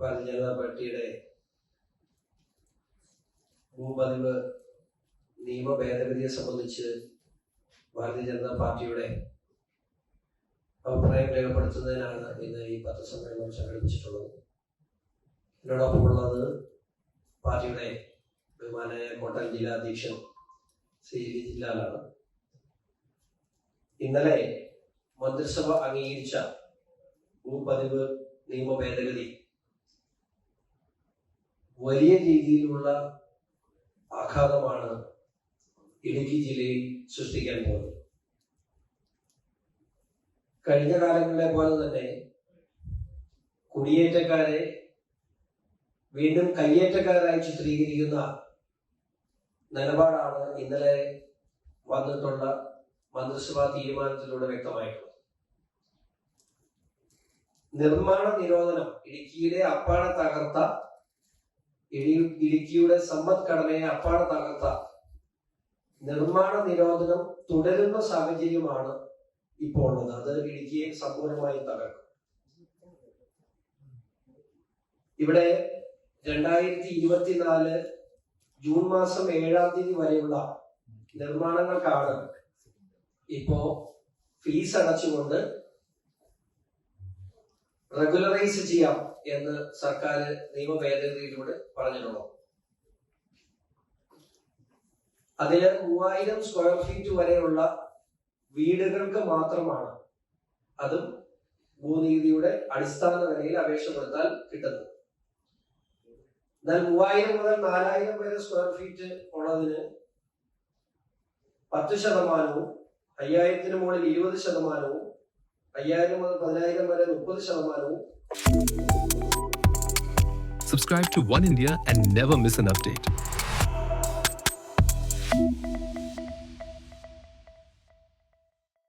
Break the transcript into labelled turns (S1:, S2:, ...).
S1: ഭാരതീയ ജനതാ പാർട്ടിയുടെ ഭൂപതിവ് നിയമ ഭേദഗതിയെ സംബന്ധിച്ച് ഭാരതീയ ജനതാ പാർട്ടിയുടെ അഭിപ്രായം രേഖപ്പെടുത്തുന്നതിനാണ് ഇന്ന് ഈ പത്രസമ്മേളനം സംഘടിപ്പിച്ചിട്ടുള്ളത്. എന്നോടൊപ്പമുള്ളത് പാർട്ടിയുടെ ബഹുമാനായ കോട്ടയം ജില്ലാ അധ്യക്ഷൻ ശ്രീ ജില്ലാലാണ്. ഇന്നലെ മന്ത്രിസഭ അംഗീകരിച്ച ഭൂപതിവ് നിയമ ഭേദഗതി വലിയ രീതിയിലുള്ള ആഘാതമാണ് ഇടുക്കി ജില്ലയിൽ സൃഷ്ടിക്കാൻ പോകുന്നത്. കഴിഞ്ഞ കാലങ്ങളെ പോലെ തന്നെ കുടിയേറ്റക്കാരെ വീണ്ടും കയ്യേറ്റക്കാരായി ചിത്രീകരിക്കുന്ന നിലപാടാണ് ഇന്നലെ വന്നിട്ടുള്ള മന്ത്രിസഭാ തീരുമാനത്തിലൂടെ വ്യക്തമായിട്ടുള്ളത്. നിർമ്മാണ നിരോധനം ഇടുക്കിയിലെ അപ്പാടെ തകർത്ത ഇടി- ഇടുക്കിയുടെ സമ്പദ്ഘടനയെ അപ്പാടെ തകർത്ത. നിർമ്മാണ നിരോധനം തുടരുന്ന സാഹചര്യമാണ് ഇപ്പോൾ ഉള്ളത്. അത് ഇടുക്കിയെ സമ്പൂർണമായും തകർക്കും. ഇവിടെ രണ്ടായിരത്തി ഇരുപത്തിനാല് ജൂൺ മാസം ഏഴാം തീയതി വരെയുള്ള നിർമ്മാണങ്ങൾക്കാണ് ഇപ്പോ ഫീസ് അടച്ചുകൊണ്ട് റെഗുലറൈസ് ചെയ്യാം എന്ന് സർക്കാർ നിയമ ഭേദഗതിയിലൂടെ പറഞ്ഞിട്ടുള്ളത് അതിന് മൂവായിരം സ്ക്വയർ ഫീറ്റ് വരെയുള്ള വീടുകൾക്ക് മാത്രമാണ് അതും ഭൂനീതിയുടെ അടിസ്ഥാന നിലയിൽ കൊടുത്താൽ കിട്ടുന്നത്. എന്നാൽ മൂവായിരം മുതൽ നാലായിരം വരെ സ്ക്വയർ ഫീറ്റ് ഉള്ളതിന് പത്ത് ശതമാനവും അയ്യായിരത്തിന് മുകളിൽ ഇരുപത് ശതമാനവും അയ്യായിരം മുതൽ പതിനായിരം വരെ മുപ്പത് ശതമാനവും
S2: Subscribe to One India and never miss an update.